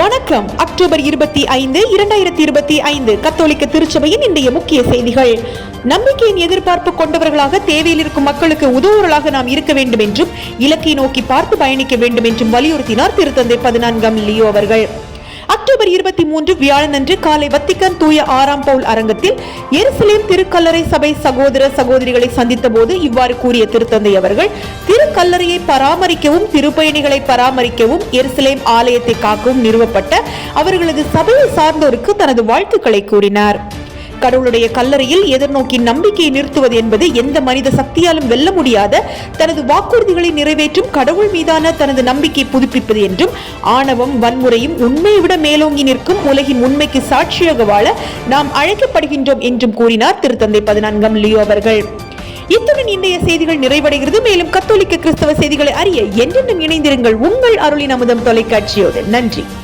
வணக்கம். அக்டோபர் இருபத்தி ஐந்து இரண்டாயிரத்தி இருபத்தி ஐந்து கத்தோலிக்க திருச்சபையின் இன்றைய முக்கிய செய்திகள். நம்பிக்கையின் எதிர்பார்ப்பு கொண்டவர்களாக தேவையில் இருக்கும் மக்களுக்கு உதவுவர்களாக நாம் இருக்க வேண்டும் என்றும் இலக்கை நோக்கி பார்த்து பயணிக்க வேண்டும் என்றும் வலியுறுத்தினார் திருத்தந்தை பதினான்காம் லியோ அவர்கள். அக்டோபர் இருபத்தி மூன்று வியாழனன்று காலை வத்திக்கன் தூய ஆறாம் பவுல் அரங்கத்தில் எருசலேம் திருக்கல்லறை சபை சகோதர சகோதரிகளை சந்தித்த போது இவ்வாறு கூறிய திருத்தந்தை அவர்கள் திருக்கல்லறையை பராமரிக்கவும் திருப்பயணிகளை பராமரிக்கவும் எருசலேம் ஆலயத்தை காக்கவும் நிறுவப்பட்ட அவர்களது சபையை சார்ந்தோருக்கு தனது வாழ்த்துக்களை கூறினார். கடவுளுடைய கல்லறையில் எதிர்நோக்கி நம்பிக்கையை நிறுத்துவது என்பது எந்த மனித சக்தியாலும் வெல்ல முடியாத தனது வாக்குறுதிகளை நிறைவேற்றும் கடவுள் மீதான தனது நம்பிக்கை புதுப்பிப்பது என்றும் ஆணவம் வன்முறையும் உண்மையை விட மேலோங்கி நிற்கும் உலகின் உண்மைக்கு சாட்சியாக வாழ நாம் அழைக்கப்படுகின்றோம் என்றும் கூறினார் திருத்தந்தை பதினான்காம் லியோ அவர்கள். இத்துடன் இன்றைய செய்திகள் நிறைவடைகிறது. மேலும் கத்தோலிக்க கிறிஸ்தவ செய்திகளை அறிய என்றென்றும் இணைந்திருங்கள். உங்கள் அருளின் அமுதம் தொலைக்காட்சியோடு. நன்றி.